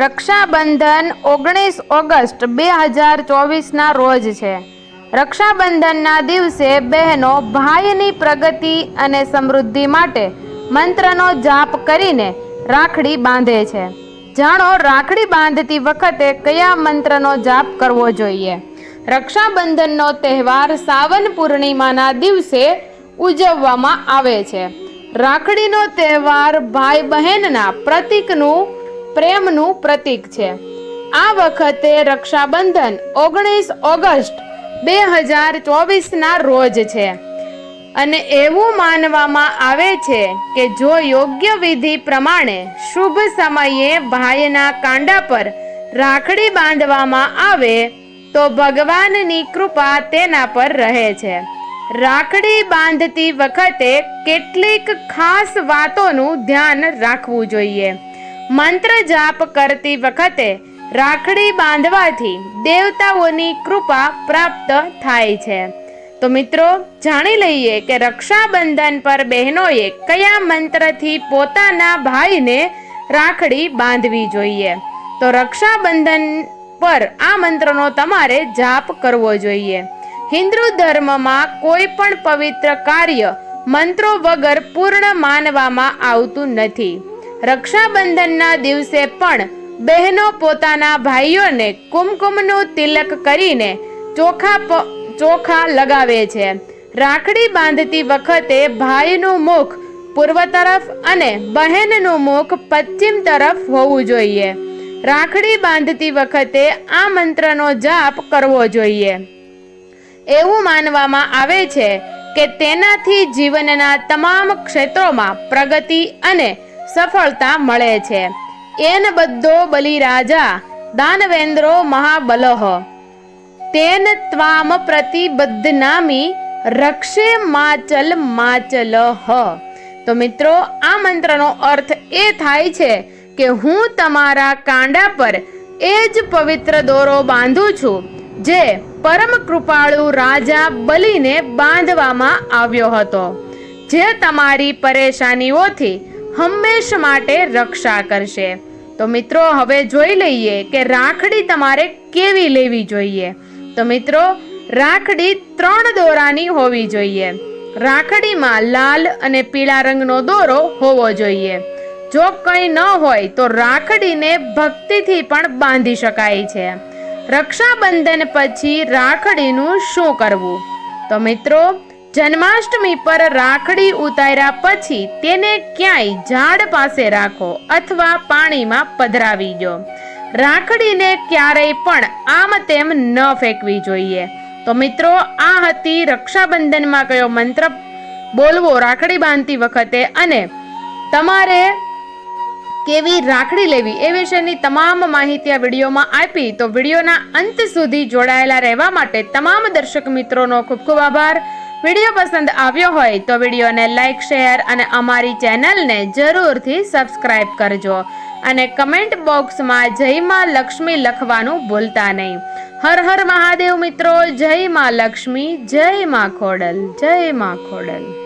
રક્ષાબંધન ઓગણીસ ઓગસ્ટ બે હજાર ચોવીસના રોજ છે. રક્ષાબંધનના દિવસે બહેનો ભાઈની પ્રગતિ અને સમૃદ્ધિ માટે મંત્રનો જાપ કરીને રાખડી બાંધે છે. જાણો, રાખડી બાંધતી વખતે કયા મંત્રનો જાપ કરવો જોઈએ? રક્ષાબંધનનો તહેવાર સાવન પૂર્ણિમાના દિવસે ઉજવવામાં આવે છે. રાખડીનો તહેવાર ભાઈ બહેનના પ્રતીકનું પ્રેમનું પ્રતીક છે. આ વખતે રક્ષાબંધન ઓગણીસ ઓગસ્ટ બે હજાર ચોવીસના રોજ છે. અને એવું માનવામાં આવે છે કે જો યોગ્ય વિધિ પ્રમાણે શુભ સમયે ભાઈના કાંડા પર રાખડી બાંધવામાં આવે, તો ભગવાનની કૃપા તેના પર રહે છે. રાખડી બાંધતી વખતે કેટલીક ખાસ વાતોનું ધ્યાન રાખવું જોઈએ. મંત્ર જાપ કરતી વખતે રાખડી બાંધવાથી દેવતાઓની કૃપા પ્રાપ્ત થાય છે. તો મિત્રો, જાણી લઈએ કે રક્ષાબંધન પર બહેનોએ કયા મંત્રથી પોતાના ભાઈને રાખડી બાંધવી જોઈએ? તો રક્ષાબંધન પર આ મંત્રનો તમારે જાપ કરવો જોઈએ. હિન્દુ ધર્મમાં કોઈ પણ પવિત્ર કાર્ય મંત્રો વગર પૂર્ણ માનવામાં આવતું નથી. રક્ષાબંધનના દિવસે પણ બહેનો પોતાના ભાઈઓને કુમકુમનું તિલક કરીને ચોખા ચોખા લગાવે છે. રાખડી બાંધતી વખતે ભાઈનું મુખ પૂર્વ તરફ અને બહેનનું મુખ પશ્ચિમ તરફ હોવું જોઈએ. રાખડી બાંધતી વખતે આ મંત્રનો જાપ કરવો જોઈએ. એવું માનવામાં આવે છે કે તેનાથી જીવનના તમામ ક્ષેત્રોમાં પ્રગતિ અને સફળતા મળે છે. એન બધો બલિરાજા દાનવેન્દ્રો મહાબલહ. તેન ત્વામ પ્રતિબદ્ધ નામી રક્ષે માચલ માચલ તો મિત્રો, આ મંત્રનો અર્થ એ થાય છે કે હું તમારા કાંડા પર એ જ પવિત્ર દોરો બાંધું છું, જે પરમ કૃપાળુ રાજા બલિને બાંધવામાં આવ્યો હતો. જે તમારી પરેશાનીઓથી હંમેશ માટે રક્ષા કરશે. તો મિત્રો, હવે જોઈ લઈએ કે રાખડી તમારે કેવી લેવી જોઈએ. તો મિત્રો, રાખડી ત્રણ દોરાની હોવી જોઈએ. રાખડીમાં લાલ અને પીળા રંગનો દોરો હોવો જોઈએ. જો કંઈ ન હોય, તો રાખડીને ભક્તિથી પણ બાંધી શકાય છે. રક્ષાબંધન પછી રાખડીનું શું કરવું? તો મિત્રો જન્માષ્ટમી પર રાખડી ઉતાર્યા પછી તેને ક્યાંય ઝાડ પાસે રાખો અથવા પાણીમાં પધરાવી દો. રાખડીને ક્યારેય પણ આમ તેમ ન ફેંકવી જોઈએ. તો મિત્રો, આ હતી રક્ષાબંધનમાં કયો મંત્ર? બોલવો રાખડી બાંધતી વખતે અને તમારે કેવી રાખડી લેવી એ વિશેની તમામ માહિતી આ વિડીયોમાં આપી. તો વિડીયોના અંત સુધી જોડાયેલા રહેવા માટે તમામ દર્શક મિત્રોનો ખૂબ ખૂબ આભાર. વીડિયો પસંદ આવ્યો હોય તો વિડીયોને લાઇક શેર અને અમારી ચેનલને જરૂરથી સબસ્ક્રાઇબ કરજો. અને કમેન્ટ બોક્સમાં જય માં લક્ષ્મી લખવાનું ભૂલતા નહીં. હર હર મહાદેવ મિત્રો, જય માં લક્ષ્મી, જય માં ખોડલ, જય માં ખોડલ.